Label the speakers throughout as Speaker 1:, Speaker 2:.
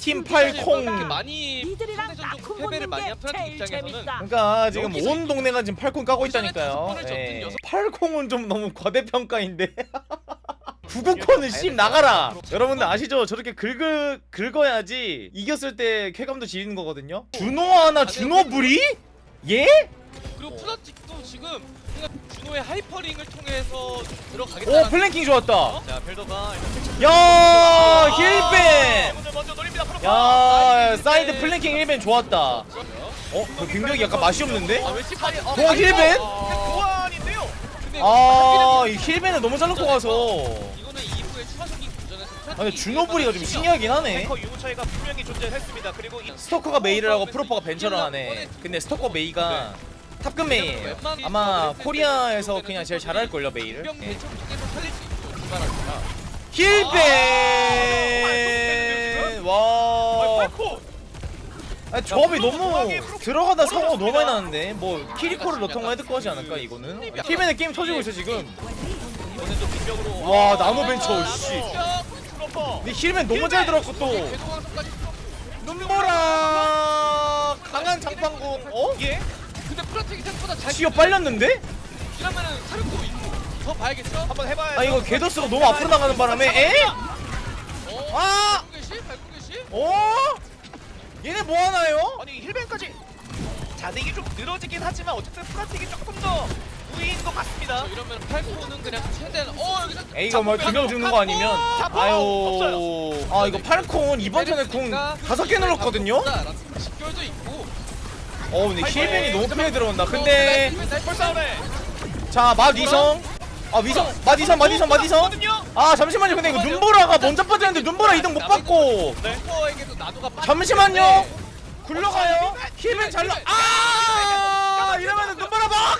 Speaker 1: 팀 팔콩
Speaker 2: 많이
Speaker 3: 이들이랑
Speaker 2: 상대전적
Speaker 3: 낙훈
Speaker 2: 패배를
Speaker 3: 붙는
Speaker 2: 많이
Speaker 3: 게 제일
Speaker 2: 입장에서는
Speaker 3: 재밌다.
Speaker 1: 그러니까 지금
Speaker 2: 여기서
Speaker 1: 온 동네가 지금 팔콩 까고
Speaker 2: 그 전에 다섯
Speaker 1: 있다니까요
Speaker 2: 번을
Speaker 1: 예.
Speaker 2: 여섯
Speaker 1: 팔콩은 좀 너무 과대평가인데 구구콘은 씹 나가라 여러분들 아시죠 저렇게 긁을, 긁어야지 이겼을 때 쾌감도 지리는 거거든요 준호 하나 준호 불이? 예?
Speaker 2: 그리고 프란틱도 지금 준호의 하이퍼링을 통해서
Speaker 1: 오
Speaker 2: 들어가겠다는
Speaker 1: 플랭킹 좋았다
Speaker 4: 자 벨더가
Speaker 1: 야 힐벤
Speaker 4: 오늘 먼저 노립니다.
Speaker 1: 야 사이드 플랭킹 힐벤 좋았다 어? 그 빙벽이 약간 맛이 없는데?
Speaker 2: 아왜 씹하니 어,
Speaker 1: 동원 힐벤?
Speaker 4: 교환인데요.
Speaker 2: 근데
Speaker 1: 아, 이 힐벤을 너무 잘 놓고 가서.
Speaker 2: 이거는 이후에 추가적인 도전에서
Speaker 1: 아, 근데 준호불이가 좀 신기하긴 하네.
Speaker 4: 탱커 유무 차이가 분명히 존재했습니다. 그리고 이
Speaker 1: 스토커가 메이를 하고 프로퍼가 벤처를 하네. 근데 스토커 메이가 탑급 메이예요. 아마 코리아에서 그냥 제일 잘할걸요, 메이를.
Speaker 2: 병
Speaker 1: 예.
Speaker 2: 출발합니다.
Speaker 1: 힐벤!
Speaker 4: 아,
Speaker 1: 와. 아, 조합이 너무 들어가다 사고가 너무 많이 나는데 뭐 키리코를 넣던가 해도 하지 않을까 이거는? 힐벤의 게임 터지고 있어 지금. 와 나노 벤처 씨. 근데 힐벤 너무 잘 들었고 또. 눈보라 강한 장판구. 어?
Speaker 4: 예.
Speaker 2: 근데 프란틱이 생각보다 잘
Speaker 1: 치어 빨렸는데?
Speaker 2: 이러면은 사륙도 있고 더 봐야겠죠?
Speaker 4: 한번 해봐야.
Speaker 1: 아 이거 개더스가 너무 앞으로 나가는 바람에 에?
Speaker 2: 어?
Speaker 1: 아!
Speaker 2: 밟고 계시? 밟고 계시?
Speaker 1: 어? 얘네 뭐 하나요?
Speaker 4: 아니 힐벤까지. 자득이 좀 늘어지긴 하지만 어쨌든 프라틱이 조금 더 우위인 것 같습니다.
Speaker 2: 저 이러면 팔코는 그냥 최대한 어 여기서
Speaker 1: A가 뭐 두 명 죽는 거 아니면
Speaker 4: 잡고!
Speaker 1: 아유 아 이거 팔콘 이번 턴에 궁 다섯 개 눌렀거든요?
Speaker 2: 직결도 있고
Speaker 1: 어 근데 힐벤이 너무 편하게 들어온다 근데. 자맛 위성 아 위성 맛 위성 맛 위성 맛 위성
Speaker 4: 거든요.
Speaker 1: 아 잠시만요 근데 이거 눈보라가 먼저 빠졌는데 눈보라 이동 못 받고 잠시만요 굴러가요 힐벤 잘라 아 이러면은 눈보라
Speaker 4: 아,
Speaker 1: 먹어.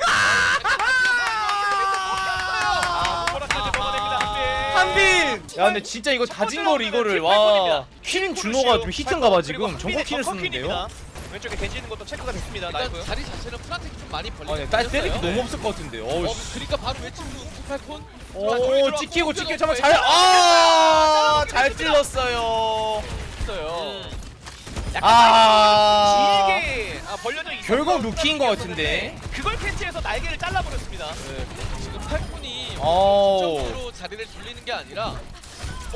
Speaker 1: 한빈! 야 근데 진짜 이거 다진 걸 이거를 와 퀸 준호가 좀 히트인가 봐 지금 전국 퀸을 쓰는데요
Speaker 4: 왼쪽에 던지는 것도 체크가 됐습니다.
Speaker 2: 일단
Speaker 4: 나이프.
Speaker 2: 자리 자체는 프란틱 좀 많이 벌리고
Speaker 1: 아딸 때릴 게 너무 없을 것 같은데 어우
Speaker 2: 어
Speaker 1: 씨.
Speaker 2: 그러니까 바로 외치고 투팔콘.
Speaker 1: 오 찍히고 찍히고 잠깐 잘 아 잘 찔렀어요.
Speaker 2: 있어요
Speaker 4: 약간
Speaker 1: 아.
Speaker 4: 길게 아, 벌려져 있었던
Speaker 1: 결국 루키인 것 같은데.
Speaker 4: 그걸 캐치해서 날개를 잘라버렸습니다.
Speaker 2: 네, 지금 팔콘이
Speaker 1: 오
Speaker 2: 적으로 자리를 돌리는 게 아니라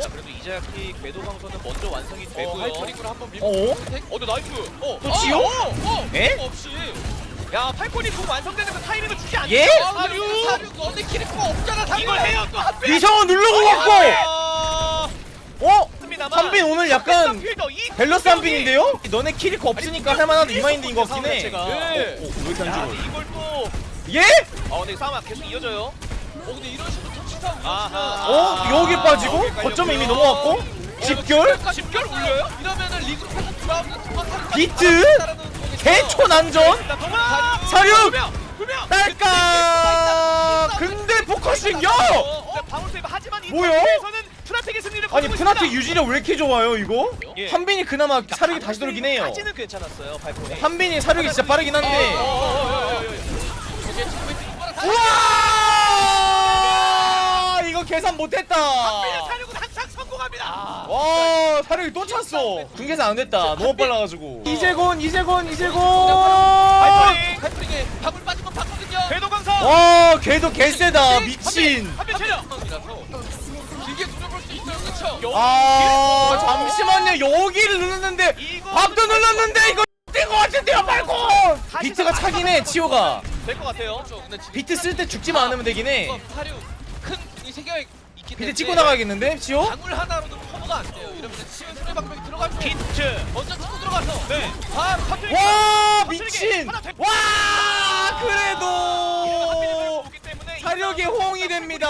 Speaker 4: 자, 그래도 이자야키 궤도광선은 먼저 완성이
Speaker 2: 어,
Speaker 4: 되고요.
Speaker 2: 하이퍼링으로 한번 밀고
Speaker 1: 어?
Speaker 4: 어, 너 나이프. 어,
Speaker 1: 또 지요?
Speaker 2: 어, 어,
Speaker 1: 에?
Speaker 2: 어, 없이
Speaker 4: 야, 팔콘이 그 완성되는 그 타이밍을 주지 않죠?
Speaker 1: 예?
Speaker 2: 사류 사류 너네 키리코가 없잖아 사류
Speaker 4: 이걸 해요 또 한빈.
Speaker 1: 미성은 누르고 갔고
Speaker 4: 아,
Speaker 1: 어?
Speaker 4: 맞습니다만.
Speaker 1: 한빈 오늘 약간
Speaker 4: 필더 이
Speaker 1: 밸런스 한빈인데요? 너네 키리코 없으니까 할만하다 이 마인드인 것 같긴 해
Speaker 4: 자체가.
Speaker 1: 어, 어, 왜 이렇게
Speaker 4: 야,
Speaker 1: 안
Speaker 4: 근데
Speaker 1: 죽어
Speaker 4: 이걸 또
Speaker 1: 예?
Speaker 4: 어, 근데 싸움 계속 이어져요.
Speaker 2: 어 근데 이런 식으로.
Speaker 1: 어? 여기 빠지고? 거점 이미 넘어갔고? 집결?
Speaker 2: 집결 올려요? 이러면은 패스 도망가는
Speaker 1: 비트? 개초 난전? 사륙! 딸까! 근데 포커싱 야!
Speaker 4: 방울 세이브 하지만 이
Speaker 1: 뭐야?
Speaker 4: 상태에서는 트라픽의 승리를
Speaker 1: 아니
Speaker 4: 있습니다.
Speaker 1: 유지력 왜 이렇게 좋아요 이거?
Speaker 4: 예.
Speaker 1: 한빈이 그나마 사륙이 다시 돌긴 해요
Speaker 4: 까지는 괜찮았어요. 발코니.
Speaker 1: 한빈이 사륙이 진짜 빠르긴 한데 우와 이거 계산 못했다.
Speaker 4: 사륙은 항상 성공합니다.
Speaker 1: 와 사륙이 또 찼어. 군계산 안 됐다. 너무 빨라가지고. 이재곤 이재곤 이재곤.
Speaker 4: 발코니.
Speaker 2: 하이프링에 방울 빠지면 봤거든요
Speaker 4: 궤도광선.
Speaker 1: 와 걔도 개쎄다 미친.
Speaker 4: 한빈 체력.
Speaker 2: 이라서 길게 dur어볼 수 있어요. 그쵸?
Speaker 1: 아 잠시만요. 여기를 눌렀는데
Speaker 4: 이거
Speaker 1: 밥도 눌렀는데 이거 뗀거 같은데요 발콘 비트가 차긴 해 치오가.
Speaker 4: 될 것 같아요.
Speaker 2: 그렇죠.
Speaker 1: 비트 쓸 때 죽지만 않으면 되긴 해
Speaker 2: 세계가 있기 때문에
Speaker 1: 비트 찍고 나가야겠는데 치오?
Speaker 2: 방울 하나로도 커버가 안 돼요 이러면 치면 방법이 들어갈 때
Speaker 4: 비트.
Speaker 2: 먼저 치고 들어가서
Speaker 4: 네.
Speaker 2: 바로 터뜨리고
Speaker 1: 와 미친. 와
Speaker 4: 한빈이
Speaker 1: 그래도
Speaker 4: 때문에
Speaker 1: 사력이 호응이 됩니다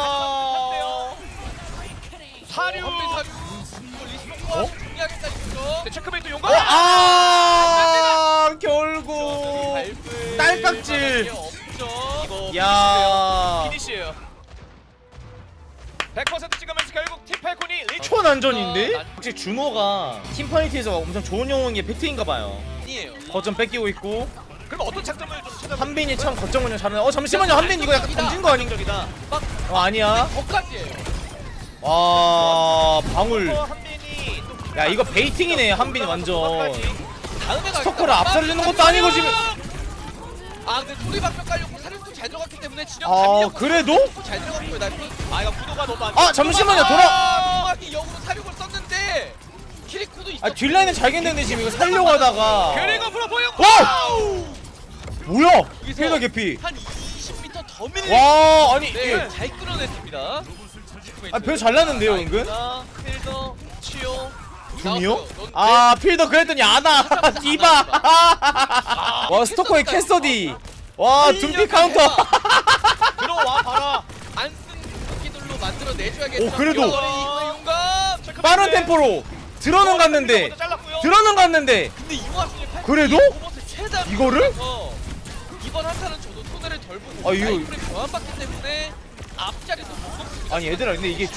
Speaker 2: 리스폰과 이거죠
Speaker 4: 네, 체크메이트
Speaker 1: 어,
Speaker 4: 용감.
Speaker 1: 아 결국 딸깍질.
Speaker 4: 이거
Speaker 1: 야
Speaker 4: 피니시예요. 100% 찍으면서 결국 티팔콘이 리치.
Speaker 1: 초난전인데? 혹시 준호가 팀파이트에서 엄청 좋은 영웅인 게 팩트인가 봐요
Speaker 2: 아니에요
Speaker 1: 거점 뺏기고 있고
Speaker 4: 그럼 어떤 장점을 좀 찾아?
Speaker 1: 한빈이 참 거점 운영 잘하네 어 잠시만요 한빈 이거 약간 던진 거 아닌가?
Speaker 4: 적이다.
Speaker 1: 어 아니야
Speaker 2: 거까지예요
Speaker 1: 와 방울
Speaker 4: 어, 한빈이 또
Speaker 1: 야 이거 베이팅이네 한빈이 완전
Speaker 2: 다음에.
Speaker 1: 스토커를 압살해주는 것도 아니고 지금
Speaker 2: 아 근데 소리 방벽 깔려고 사령도 잘 들어갔기 때문에 진영
Speaker 1: 아,
Speaker 2: 잡으려고
Speaker 1: 그래도?
Speaker 2: 잘 들어갔고요
Speaker 4: 나아 이거 구도가 너무
Speaker 1: 안아 잠시만요 돌아
Speaker 2: 아 역으로 사령을 썼는데 키리코도 있어
Speaker 1: 아 뒷라인은 잘 겠는데 지금. 이거 살려고 하다가.
Speaker 4: 그리고 불어 보였고
Speaker 1: 와! 뭐야? 필더 개피.
Speaker 2: 한 20m 더 밀리
Speaker 1: 와 아니
Speaker 2: 네,
Speaker 1: 이게
Speaker 2: 잘 끌어냈습니다.
Speaker 1: 아 별로 잘났는데요 은근?
Speaker 2: 필더 치오.
Speaker 1: 둠이요? 아 필더 그랬더니 아나. 디바 와 스토커의 캐서디 와 둠피 카운터
Speaker 4: 들어와 봐라
Speaker 2: 안쓴 기들로 만들어 내줘야겠다
Speaker 1: 오, 그래도.
Speaker 2: 용감
Speaker 1: 빠른 템포로 들어는 갔는데
Speaker 4: 먼저 잘랐고요.
Speaker 1: 들어는 갔는데
Speaker 2: 근데 이 와중에
Speaker 1: 그래도? 이거를?
Speaker 2: 밀어서 이번 한타는 저도 손해를 덜 보고
Speaker 1: 아, 이거-
Speaker 2: 라이프를 교환받기 때문에 앞자리도 못
Speaker 1: 아니 얘들아 근데 이게
Speaker 4: 아,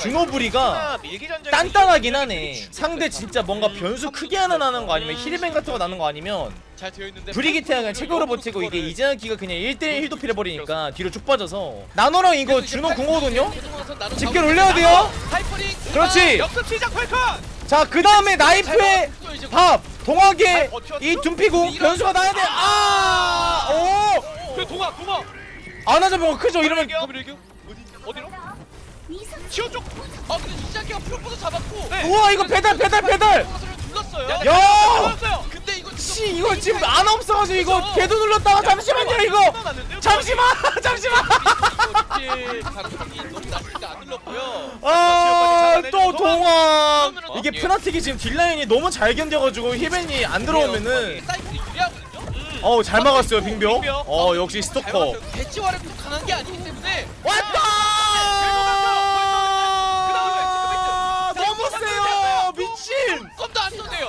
Speaker 4: 전쟁이
Speaker 1: 단단하긴 하네. 상대 진짜 뭔가 변수 크게 하나 나는 거 아니면 힐맨 같은 거 나는 거 아니면
Speaker 2: 잘 되어 있는데
Speaker 1: 브리기테가 그냥 체크로 버티고 이게 이자키가 그냥 1대1 힐도필 해버리니까 뒤로 쭉 빠져서. 나노랑 이거 준호 궁호거든요? 집결 올려야 돼요? 그렇지.
Speaker 4: 역습 시작 펠컨
Speaker 1: 자그 다음에 나이프의 밥. 동하게 이 둠피궁 변수가 나야 돼. 아! 오!
Speaker 4: 그 동아 동아
Speaker 1: 안하자면 크죠? 이러면
Speaker 4: 어디로? 치오 쪽.
Speaker 2: 아 근데 이자키가 프로포즈 잡았고.
Speaker 4: 네.
Speaker 1: 우와 이거 배달 배달 배달!
Speaker 2: 눌렀어요.
Speaker 1: 야!
Speaker 4: 잡았어요.
Speaker 2: 근데 이거
Speaker 1: 씨 이거 지금 안 없어가지고 이거 걔도 눌렀다가 잠시만요 이거! 잠시만 잠시만!
Speaker 2: 안 눌렀고요.
Speaker 1: 아또 동원
Speaker 2: 그러면은-
Speaker 1: 이게 푸나틱이 지금 딜라인이 너무 잘 견뎌가지고 히벤이 안 들어오면은
Speaker 2: 사이클이 유리하거든요?
Speaker 1: 어우 잘 막았어요 빙병.
Speaker 4: 빙병.
Speaker 1: 어 역시
Speaker 2: 잘
Speaker 1: 스토커.
Speaker 2: 대치와력도 강한 게 아니기 때문에.
Speaker 1: 왔다 너무 세요 미친
Speaker 2: 껌도 안 쏘네요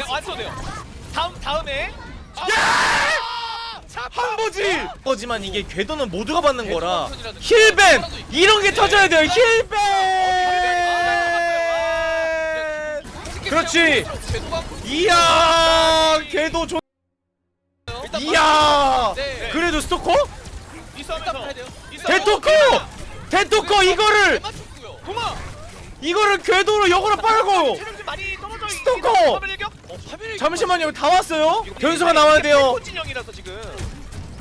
Speaker 4: 어어 완성 돼요. 다음 다음에.
Speaker 1: 한 보지! 거지만 이게 궤도는 모두가 받는 거라 힐벤 이런 게 터져야 돼요. 힐벤 그렇지. 이야 궤도 좋 이야!
Speaker 2: 네.
Speaker 1: 그래도 스토커?
Speaker 2: 돼요.
Speaker 1: 대토커! 대토커 이거를 이거를 궤도로 역으로 빨고!
Speaker 4: 있-
Speaker 1: 스토커! 잠시만요. 다 왔어요? 변수가 나와야 돼요.
Speaker 4: 진영이라서 지금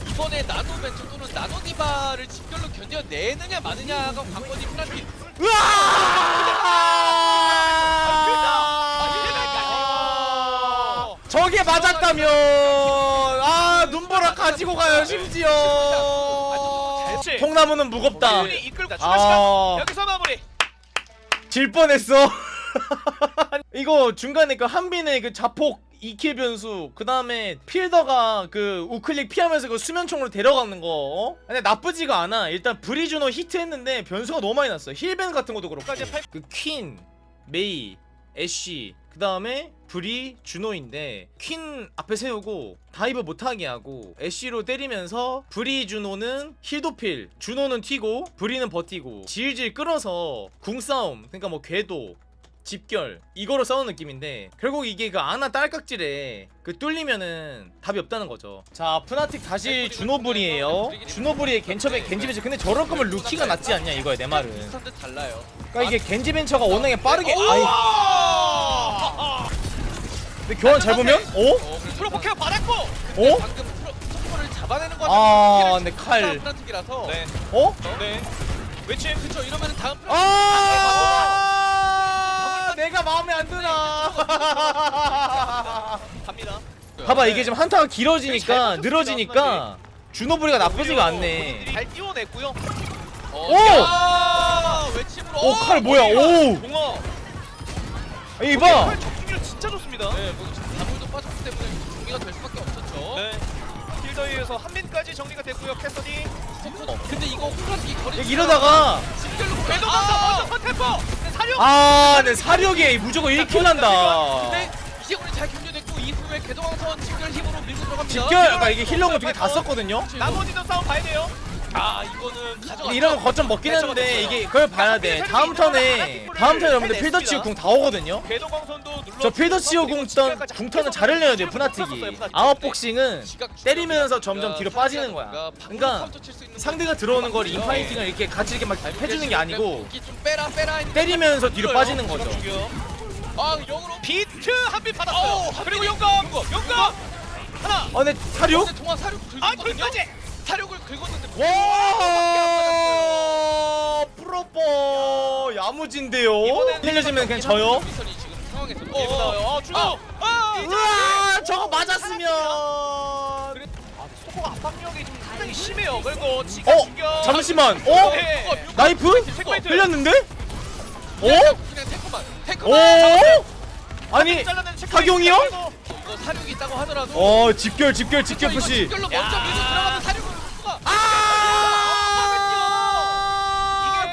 Speaker 2: 이번에 나노 벤처 또는 나노 디바를 집결로 견뎌내느냐 마느냐가 관건이 프란티
Speaker 1: 으아! 저게 맞았다면! 아 눈보라 가지고 가요 심지어. 통나무는 무겁다. 아.
Speaker 4: 여기서 마무리
Speaker 1: 질 뻔했어 이거 중간에 그 한빈의 그 자폭 2킬 변수 그 다음에 필더가 그 우클릭 피하면서 그 수면총으로 데려가는 거 어? 근데 나쁘지가 않아. 일단 브리주노 히트했는데 변수가 너무 많이 났어. 힐벤 같은 것도 그렇고.
Speaker 4: 까지 팔-
Speaker 1: 그 퀸, 메이, 애쉬 그 다음에 브리, 주노인데 퀸 앞에 세우고 다이브 못하게 하고 애쉬로 때리면서 브리, 주노는 힐도필 주노는 튀고 브리는 버티고 질질 끌어서 궁싸움 그러니까 뭐 궤도 집결 이거로 싸우는 느낌인데 결국 이게 그 아나 딸깍질에 그 뚫리면은 답이 없다는 거죠 자 푸나틱 다시 주노브리에요 주노브리의 겐처벤 겐지벤처 근데 저럴 거면 루키가 낫지 않냐 이거야 내 말은
Speaker 2: 비슷한 듯 달라요
Speaker 1: 그러니까 이게 겐지벤처가 워낙에 빠르게
Speaker 2: 오!
Speaker 1: 아이
Speaker 4: 아!
Speaker 1: 근데 교환 잘 보면 어?
Speaker 2: 어, 그래서
Speaker 4: 프로포 케어 받았고
Speaker 1: 어?
Speaker 2: 방금 프로 속도를 잡아내는 거
Speaker 1: 아, 근데 칼.
Speaker 4: 네.
Speaker 1: 어?
Speaker 4: 네. 외침
Speaker 2: 그렇죠 이러면은 다음 프란틱
Speaker 1: 아 내가 마음에 안 드나
Speaker 4: 갑니다.
Speaker 1: 봐봐 이게 지금 한타가 길어지니까 늘어지니까 주노브리가 나쁘지가 않네
Speaker 4: 잘 띄워냈고요.
Speaker 1: 오!
Speaker 2: 야! 외침으로
Speaker 1: 오 칼 뭐야 오
Speaker 4: 동어.
Speaker 1: 이봐
Speaker 4: 칼 적중률 진짜 좋습니다.
Speaker 2: 네, 뭐 지금 다물도 빠졌기 때문에 정리가 될 수밖에 없었죠.
Speaker 4: 네. 필더에 의해서 한민까지 정리가 됐고요. 캐서디.
Speaker 2: 스토커. 근데 이거 프란틱이 거리
Speaker 1: 이러다가
Speaker 2: 집결로
Speaker 4: 궤도
Speaker 2: 아!
Speaker 4: 먼저 먼저 선템포. 네, 사령.
Speaker 1: 아내 사력에 무조건 1킬 난다
Speaker 2: 근데 이제 우리 잘 견뎌냈고 이후에 궤도왕선 집결 힘으로 밀고 들어갑니다.
Speaker 1: 집결 그러니까 이게 힐러가 두개 다 썼거든요
Speaker 4: 나머지는 싸움 봐야 돼요.
Speaker 2: 아 이거는.
Speaker 1: 근데 이러면 거점 먹긴 했는데 이게 그걸 봐야 돼 다음 턴에 다음 턴에 여러분들 필더치오 궁 다 오거든요
Speaker 4: 궤도 광선도 눌러.
Speaker 1: 저 필더치오 궁턴 궁턴은 잘 흘려야 돼요 푸나틱이 아웃복싱은 때리면서 점점 뒤로 빠지는 거야 그러니까 상대가 들어오는 걸 인파이팅을 이렇게 같이 이렇게 막 해주는 게 아니고
Speaker 2: 좀 빼라 빼라 했는데
Speaker 1: 때리면서 뒤로 빠지는 거죠.
Speaker 2: 아 영으로
Speaker 4: 비트 한빗 받았어요. 그리고
Speaker 2: 빗.
Speaker 4: 용검, 용검 하나.
Speaker 1: 아 근데 사륙?
Speaker 2: 동안 사륙
Speaker 4: 아. 둘까지.
Speaker 2: 사륙을 긁었는데
Speaker 1: 와 프로퍼 야무진데요. 흘려지면 그냥 져요.
Speaker 2: 미선이 지금 상황에서
Speaker 4: 어, 어, 어, 주고.
Speaker 2: 아,
Speaker 4: 아,
Speaker 1: 우와 저거 맞았으면.
Speaker 4: 아, 스토커가 압박력이 좀 상당히 심해요. 그리고 지금
Speaker 1: 어. 잠시만. 어
Speaker 4: 네.
Speaker 1: 나이프?
Speaker 4: 체크메이트.
Speaker 1: 흘렸는데? 어?
Speaker 2: 그냥 탱크만 탱크만
Speaker 1: 오? 아니?
Speaker 4: 그리고
Speaker 2: 이거 사륙이 있다고 하더라도
Speaker 1: 어 집결 집결 집결 푸시.
Speaker 2: 집결로 먼저 들어가면 사륙을 수가
Speaker 1: 아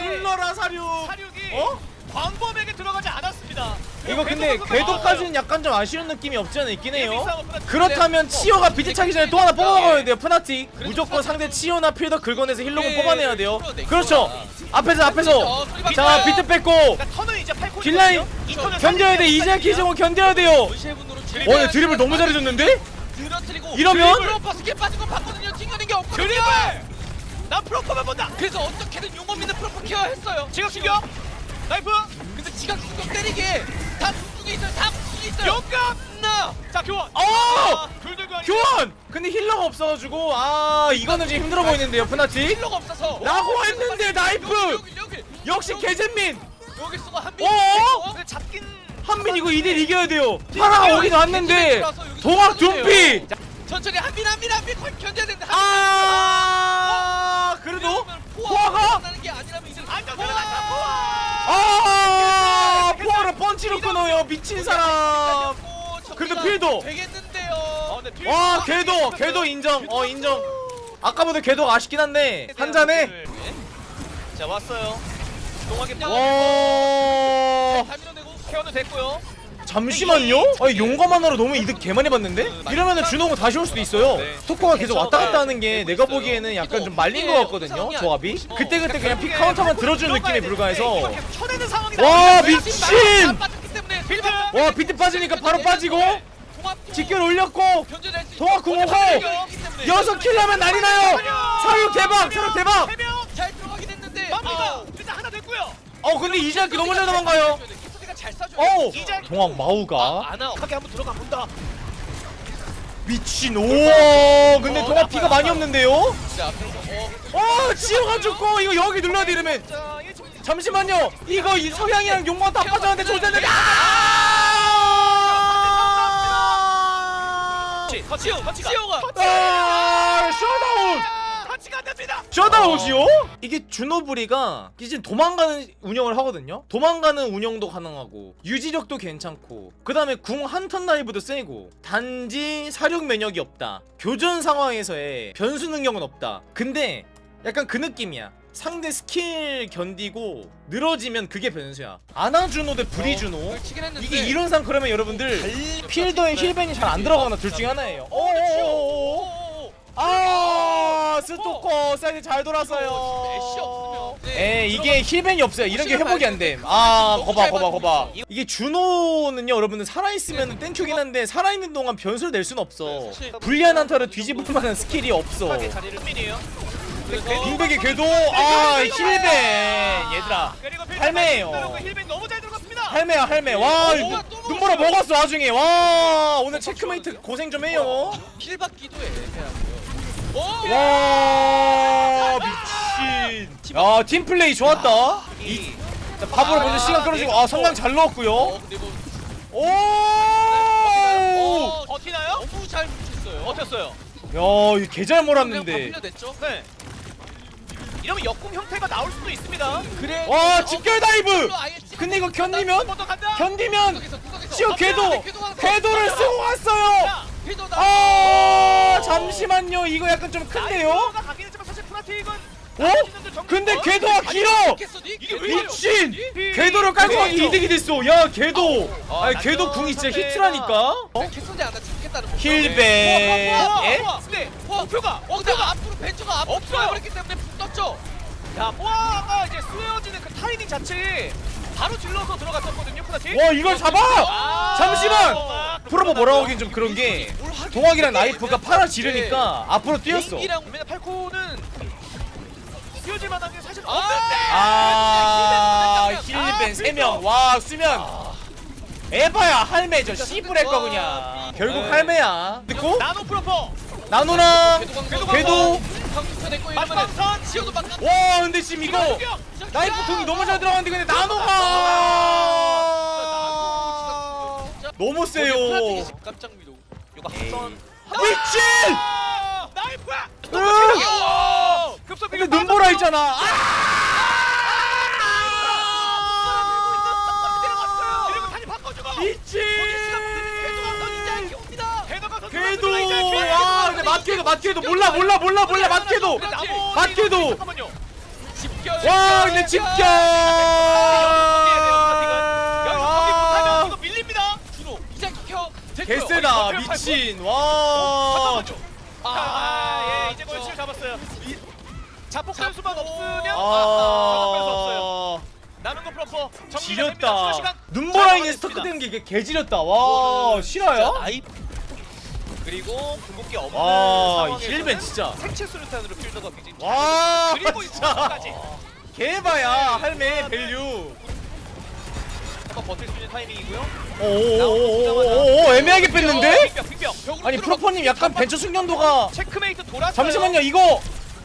Speaker 4: 이게
Speaker 1: 눌러라 사륙.
Speaker 4: 사륙이
Speaker 1: 어?
Speaker 4: 광범에게 들어가지 않았습니다.
Speaker 1: 이거 근데 궤도까지는 약간 좀 아쉬운 느낌이 없지 않아 있긴 해요.
Speaker 4: 그렇
Speaker 1: 그렇다면 치오가 비트 차기 전에 또 하나 뽑아먹어야 돼요 푸나틱 무조건 상대 치오나 필더 긁어내서 힐러공
Speaker 2: 예,
Speaker 1: 뽑아내야 돼요 그렇죠 앞에서 앞에서
Speaker 2: 어,
Speaker 1: 자. 비트 뺐고
Speaker 4: 그러니까 턴은 이제 8코.
Speaker 1: 딜라인 견뎌야 돼 이제 키정은 견뎌야 돼요 와 근데 드립을 너무 잘해줬는데? 이러면?
Speaker 2: 드리블 스킬 빠진 거 봤거든요 튕겨낸 게 없거든요
Speaker 4: 드리블. 나 프로퍼만 본다.
Speaker 2: 그래서 어떻게든 용업 있는 프로포 케어 했어요
Speaker 4: 지금 충격. 나이프.
Speaker 2: 근데 지각 공격 때리게 다 궁중에 있어요 다 궁중에 있어요
Speaker 4: 용감.
Speaker 2: 나
Speaker 4: 자 교환.
Speaker 1: 어!
Speaker 4: 아, 둘둘 교환.
Speaker 1: 교환! 근데 힐러가 없어가지고 아 이거는 좀 힘들어 보이는데요 푸나틱
Speaker 2: 힐러가 없어서
Speaker 1: 라고 했는데 나이프!
Speaker 2: 여기 여기
Speaker 1: 역시 개잼민
Speaker 2: 여기 쓰고 한빈
Speaker 1: 어어?
Speaker 4: 근데 잡긴.
Speaker 1: 한민 이거 2대 이겨야 돼요 파라가 오긴 왔는데 동학 둠피
Speaker 2: 천천히 한빈 한빈 한빈 견뎌야 된다
Speaker 1: 아 그래도 포화가
Speaker 2: 나는 게 아니라면 이제
Speaker 4: 안전 들어갔다. 포화.
Speaker 1: 아 포화를 펀치로 끊어요. 미친 사람. 그래도 필도.
Speaker 2: 되겠는데요.
Speaker 4: 필-
Speaker 1: 와 궤도 궤도 인정. 어 인정. 아까보다 궤도가 아쉽긴 한데 한 잔에.
Speaker 4: 자 왔어요. 동하게
Speaker 1: 와.
Speaker 2: 다 밀어내고
Speaker 4: 케어도 됐고요.
Speaker 1: 잠시만요? 아니 용감 하나로 너무 이득 개 많이 봤는데? 이러면은 준호가 다시 올 수도 있어요. 스토커가 계속 왔다 갔다 하는 게 내가 보기에는 약간 좀 말린 것 같거든요 조합이. 그때 그때 그냥 픽 카운터만 들어주는 느낌에 불과해서. 와 미친! 와 비트 빠지니까 바로 빠지고 직결 올렸고 동학 공오고 여섯 킬 하면 난리 나요! 사육 대박! 사육 대박!
Speaker 2: 아.
Speaker 1: 어 근데 이자키 너무 잘 도망가요
Speaker 2: 잘
Speaker 1: 어우
Speaker 4: 이제-
Speaker 1: 동학 마우가
Speaker 2: 안아
Speaker 4: 하게 한번 들어가 본다.
Speaker 1: 미친 우와 근데 동학 피가 많이 없는데요
Speaker 2: 자 앞에서
Speaker 1: 어어 지호가 죽고 이거 여기 눌러야 돼 이러면
Speaker 4: 자, 이게 좀
Speaker 1: 잠시만요 이거 이 성향이랑 용광 다 빠졌는데 조졌는데 아
Speaker 4: 터치, 터치, 터치가.
Speaker 2: 시오가
Speaker 1: 아, 셧아 셧아웃이요? 이게 준호브리가 이제 도망가는 운영을 하거든요 도망가는 운영도 가능하고 유지력도 괜찮고 그 다음에 궁 한턴 다이브도 세고 단지 사륙 면역이 없다 교전 상황에서의 변수 능력은 없다 근데 약간 그 느낌이야 상대 스킬 견디고 늘어지면 그게 변수야 아나준호 대
Speaker 2: 했는데
Speaker 1: 이게 이론상 그러면 여러분들 필더에 힐벤이 잘 안 들어가거나 둘 중에 하나예요 어어어어
Speaker 2: 오
Speaker 1: 아 스토커 사이드 잘 돌았어요.
Speaker 2: 애쉬 없으면
Speaker 1: 에 이게 힐벤이 없어요. 이런 게 회복이 안 됨 아 거봐 거봐 거봐. 이게 준호는요 여러분들 살아있으면 땡큐긴 한데 살아있는 동안 변수를 낼순 없어. 불리한 한타를 뒤집을 만한 스킬이 없어.
Speaker 4: 자리를 민이에요.
Speaker 1: 빙백의 궤도. 아 힐벤. 얘들아
Speaker 4: 그리고 필드
Speaker 1: 할매예요.
Speaker 4: 빠진 대로 힐벤 너무 잘 들어갔습니다.
Speaker 1: 할매야 할매. 와
Speaker 2: 어, 또
Speaker 1: 눈보라 먹었어 나중에. 와 오늘 체크메이트 고생 좀 해요.
Speaker 2: 힐 받기도 애매하고요 오
Speaker 1: 와 미친 야 팀플레이 좋았다
Speaker 4: 이
Speaker 1: 자, 밥으로 먼저 시간 끌어주고 아 성강 잘 넣었고요
Speaker 2: 어
Speaker 1: 오!
Speaker 2: 어,
Speaker 4: 버티나요?
Speaker 2: 너무 잘 뭉쳤어요
Speaker 4: 버텼어요.
Speaker 1: 야, 이거 개잘 몰았는데.
Speaker 4: 네. 이러면 역공 형태가 나올 수도 있습니다.
Speaker 2: 그래
Speaker 1: 와, 집결 다이브! 근데 이거
Speaker 4: 한
Speaker 1: 견디면. 견디면
Speaker 2: 아,
Speaker 1: 궤도 궤도를 쓰고 왔어요.
Speaker 4: 자,
Speaker 2: 궤도 나
Speaker 1: 아, 잠시만요. 이거 약간 좀 큰데요?
Speaker 4: 나이프가 가긴 했지만 사실 프나틱은
Speaker 1: 어? 근데 궤도가 길어.
Speaker 4: 이게 왜 이래요?
Speaker 1: 미친! 궤도를 깔고 가기
Speaker 4: 궤도.
Speaker 1: 이득이 됐어. 야, 궤도.
Speaker 4: 아,
Speaker 1: 아니, 궤도 궁이 진짜 히트라니까. 어?
Speaker 2: 캐서디 하나 찍겠다는 거
Speaker 1: 힐벤. 예?
Speaker 4: 근데 목표가
Speaker 2: 어 근데 앞으로 벤처가 앞으로
Speaker 4: 없어요.
Speaker 2: 들어버렸기 때문에 푹 떴죠
Speaker 4: 야 뽀아가 이제 쓰여지는 그 타이밍 자체에 바로 질러서 들어갔었거든요 프나틱.
Speaker 1: 와, 이걸 잡아!
Speaker 4: 아,
Speaker 1: 잠시만!
Speaker 4: 아,
Speaker 1: 프로모 뭐라고 하긴 좀 그런 게 동학이랑
Speaker 2: 해.
Speaker 1: 나이프가 팔아 지르니까 앞으로 뛰었어.
Speaker 4: 팔코는 만한 게 사실
Speaker 2: 아!
Speaker 4: 없는데.
Speaker 1: 아,
Speaker 2: 아. 힐벤
Speaker 1: 3명. 와, 수면.
Speaker 4: 아,
Speaker 2: 아
Speaker 1: 에바야 할매죠 씨부랄 거 그냥 결국
Speaker 2: 네.
Speaker 1: 할매야 듣고
Speaker 4: 나노 프로포
Speaker 1: 나누랑
Speaker 2: 궤도
Speaker 4: 맞방선
Speaker 1: 와 근데 지금 이거! 나이프 통이 너무 잘 들어갔는데 근데 나노가 너무 세요
Speaker 2: 깜짝
Speaker 4: 이거 한번
Speaker 1: 미친
Speaker 4: 나이프
Speaker 1: 으아!
Speaker 4: 급소
Speaker 1: 근데 눈보라 있잖아 아! 미친
Speaker 4: 궤도
Speaker 1: 와 근데 맞궤도 맞궤도 몰라 몰라 몰라 몰라
Speaker 4: 잠깐만요
Speaker 2: 집결
Speaker 1: 와 근데 집결
Speaker 4: 여기서 거기 못하면 이거 밀립니다
Speaker 2: 주로 이제 켜
Speaker 1: 개쎄다 미친. 와.
Speaker 4: 잠깐만요 아예 이제 거의 칠 잡았어요. 자폭할 수만 없으면 수 없어요.
Speaker 1: 아
Speaker 4: 나는 거 프로퍼 정리가 됩니다. 추가
Speaker 1: 지렸다.
Speaker 4: 시간
Speaker 1: 눈보라인에
Speaker 4: 잡아냈습니다.
Speaker 1: 스토크 되는 게 개지렸다. 와 실화야?
Speaker 4: 그리고 궁극기 없는
Speaker 1: 와
Speaker 4: 상황에서는
Speaker 1: 진짜.
Speaker 4: 생체 수류탄으로 필더가 굉장히
Speaker 1: 와
Speaker 4: 그리고
Speaker 1: 진짜.
Speaker 4: 이거까지.
Speaker 1: 개바야 할매 밸류
Speaker 4: 버틸 수 있는 타이밍이고요.
Speaker 1: 오오오오오오 애매하게 뺐는데?
Speaker 4: 빙벽 빙벽.
Speaker 1: 아니 프로퍼님 약간 벤처 숙련도가
Speaker 4: 체크메이트 돌았어요.
Speaker 1: 잠시만요 이거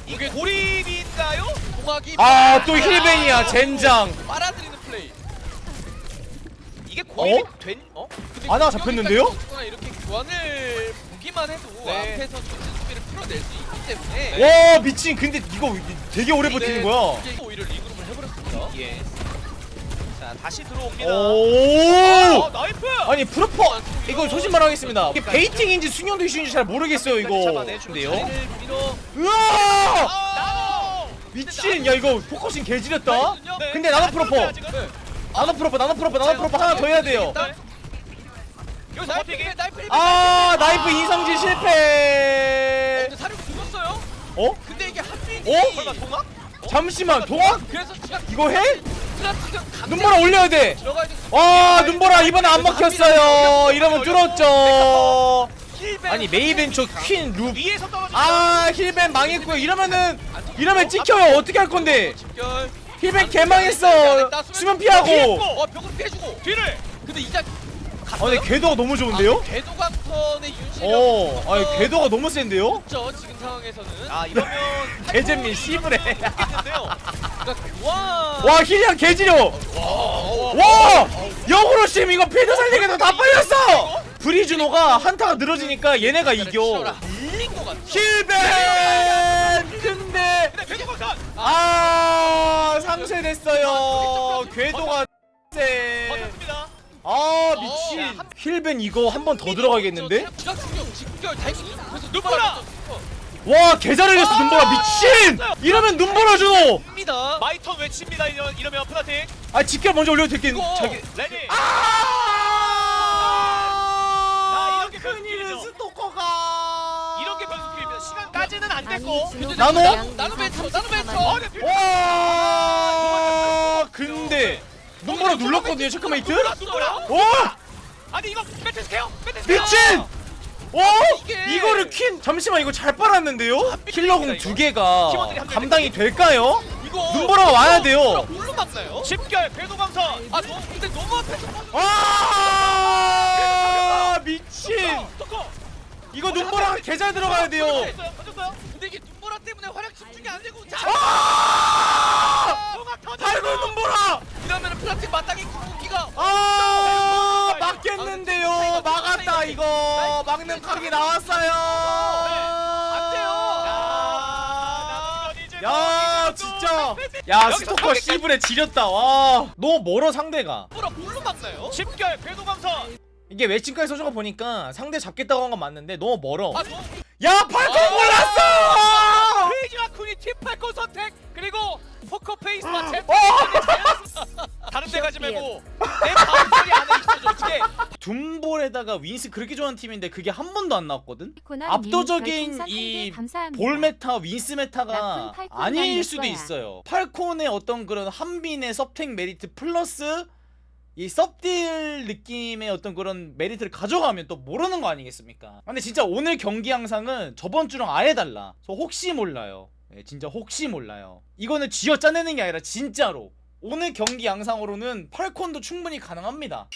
Speaker 4: 이게 고립인가요?
Speaker 2: 공학이
Speaker 1: 아 또 힐벤이야 젠장
Speaker 2: 빨아들이는 플레이
Speaker 4: 이게 고립이
Speaker 1: 어?
Speaker 4: 된? 어?
Speaker 2: 근데
Speaker 1: 아나
Speaker 2: 공격이까지
Speaker 1: 잡혔는데요?
Speaker 2: 이렇게 교환을 보기만 해도
Speaker 4: 네.
Speaker 2: 앞에서 전진 수비를 풀어낼 수 있기 때문에
Speaker 1: 와 미친 근데 이거 되게 오래 버티는 거야
Speaker 2: 이게 오히려 리그룹을 해버렸습니다
Speaker 4: 예. 자 다시 들어옵니다.
Speaker 1: 오
Speaker 4: 어, 나이프.
Speaker 1: 아니 프로퍼 이거 소신 말하겠습니다 이게 베이팅인지 숙련도 이슈인지 잘 모르겠어요 이거? 근데요? 으아. 미친 야 이거 포커싱 개지렸다
Speaker 4: 네.
Speaker 1: 근데 나노
Speaker 4: 안
Speaker 1: 프로퍼
Speaker 4: 아직은.
Speaker 2: 네.
Speaker 1: 나노 프로퍼 나노 프로퍼 나노 프로퍼 하나 더 해야 돼요
Speaker 4: 네. 여기서 버티기.
Speaker 2: 나이프 나이프
Speaker 1: 아 나이프 인성질 실패
Speaker 2: 근데 사령 죽었어요
Speaker 1: 어?
Speaker 2: 근데 이게 한빈이
Speaker 1: 어?
Speaker 4: 설마 동학?
Speaker 1: 잠시만 동학?
Speaker 2: 그래서 지금
Speaker 1: 이거 해? 눈보라 올려야 돼. 와 눈보라 이번에 안 먹혔어요. 이러면 뚫었죠. 아니 메이벤처 퀸
Speaker 4: 떨어져.
Speaker 1: 아 힐벤 망했고요. 이러면은 이러면 찍혀요. 어떻게 할 건데? 힐벤 개망했어. 수면 피하고.
Speaker 2: 어 벽으로 피해주고.
Speaker 4: 뒤를.
Speaker 2: 근데 이
Speaker 1: 제아 근데 궤도가 너무 좋은데요?
Speaker 2: 궤도광선의 윤실력
Speaker 1: 어 아니 궤도가 너무 센데요?
Speaker 2: 없죠 지금 상황에서는.
Speaker 4: 아 이러면
Speaker 1: 개잼민
Speaker 4: 있겠는데요.
Speaker 2: 그러니까 교환
Speaker 1: 와 힐량 개지려! 와 역으로 심 이거 필드 살리기도 다 빨렸어! 브리주노가 한타가 늘어지니까 얘네가 이겨.
Speaker 2: 밀린 것 같아
Speaker 1: 힐벤! 근데 아 상쇄됐어요. 궤도가. 아 미친 힐벤 이거 한 번 더 들어가겠는데?
Speaker 2: 지각 충격 집결 다행히 그래서
Speaker 4: 눈보라!
Speaker 1: 와 개잘 흘렸어 눈보라 미친! 이러면 눈보라 주노!
Speaker 2: 입니다
Speaker 4: 마이턴 외칩니다 이러면, 이러면 푸나틱.
Speaker 1: 아 직결 먼저 올려도
Speaker 2: 이거.
Speaker 1: 자기
Speaker 4: 레디.
Speaker 1: 아
Speaker 4: 이렇게
Speaker 1: 큰일은
Speaker 4: 변수킬이죠.
Speaker 1: 스토커가
Speaker 4: 이런 게 변수킬입니다. 시간까지는 안 됐고.
Speaker 1: 나노?
Speaker 2: 나노 벤처 나노 벤처
Speaker 4: 어, 네, 필-
Speaker 1: 와 근데 눈보라 눌렀거든요 체크메이트?
Speaker 4: 눈보라, 눈보라.
Speaker 1: 와
Speaker 4: 아니 이거 케어.
Speaker 1: 미친! 와
Speaker 2: 이게-
Speaker 1: 이거를 퀸 잠시만 이거 잘 빨았는데요? 킬러공 두 개가 감당이 될까요?
Speaker 2: 이거
Speaker 1: 눈보라가 와야 돼요.
Speaker 2: 뭘로 막나요?
Speaker 4: 집결 궤도광선.
Speaker 2: 아 너무 근데 너무 앞에서
Speaker 1: 아 미친. 이거 눈보라 개잘 들어가야 돼요
Speaker 4: 던졌어요. 던졌어요.
Speaker 2: 근데 이게 눈보라 때문에 활약 집중이 안 되고
Speaker 1: 자아
Speaker 4: 동학 터졌어.
Speaker 1: 달고 눈보라!
Speaker 2: 이러면 플라스틱 마땅히 궁극기가
Speaker 1: 아 막겠는데요. 막았다 이거. 막는 각이 나왔어요.
Speaker 4: 안 돼요. 야,
Speaker 1: 야 진짜. 야 스토커 씨불에 지렸다. 와. 너무 멀어 상대가?
Speaker 2: 눈보라 뭘로 막나요?
Speaker 4: 집결 궤도광선.
Speaker 1: 이게 외친까지 서줘가 보니까 상대 잡겠다고 한 건 맞는데 너무 멀어
Speaker 2: 아 너무
Speaker 1: 야 팔콘 골랐어
Speaker 4: 페이지와 쿤이 팀팔콘 선택 그리고 포커 페이스와 챔
Speaker 1: 어!
Speaker 4: 다른 데 가지 말고 내 바운더리 안에 있어줘 어떻게
Speaker 1: 둠볼에다가 윈스 그렇게 좋아하는 팀인데 그게 한 번도 안 나왔거든 압도적인 이. 볼 메타, 윈스 메타가
Speaker 3: 아닐
Speaker 1: 수도
Speaker 3: 거야.
Speaker 1: 있어요. 팔콘의 어떤 그런 한빈의 섭택 메리트 플러스 이 섭딜 느낌의 어떤 그런 메리트를 가져가면 또 모르는 거 아니겠습니까? 근데 진짜 오늘 경기 양상은 저번 주랑 아예 달라. 저 혹시 몰라요. 예, 진짜 혹시 몰라요. 이거는 쥐어 짜내는 게 아니라 진짜로 오늘 경기 양상으로는 팔콘도 충분히 가능합니다.